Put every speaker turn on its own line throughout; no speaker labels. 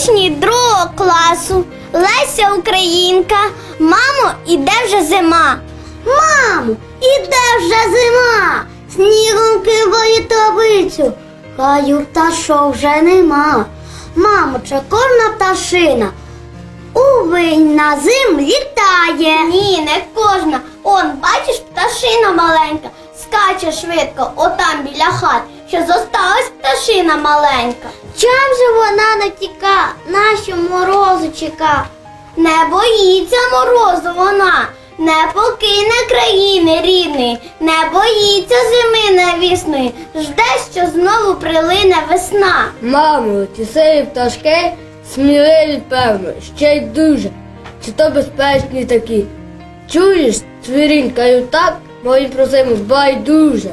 учні другого класу. Леся Українка. Мамо, іде вже зима. Мамо, іде вже зима. Снігом киває табицю. Хаю пташок вже нема. Мамо, чи кожна пташина Увень на зим літає. Ні, не кожна. Он, бачиш, пташина маленька, скаче швидко, отам біля хат, що зосталась пташина маленька. Чом же вона не тіка, нащо морозу чека? Не боїться морозу вона, не покине країни рідної, не боїться зими невісної, жде, що знову прилине весна.
Мамо, ті сиві пташки сміливі, певно, ще й дуже. Чи то безпечні такі? Чуєш, цвірінькаю так, моїм просимо байдуже.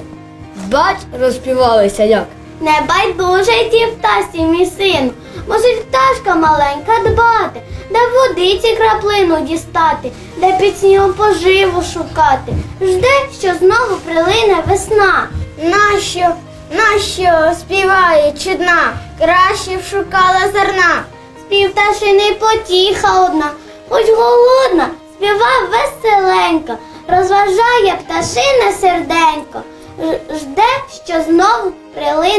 Бач, розпівалися як.
Не байдуже й ті птасі, мій син. Мусить пташка маленька дбати, де водиці краплину дістати, де під снігом поживу шукати. Жде, що знову прилине весна. Нащо, нащо співає чудна, краще б шукала зерна. Спів пташини потіха одна, хоч голодна, співа веселенько, розважає пташине серденько. Жде, що знову прилине.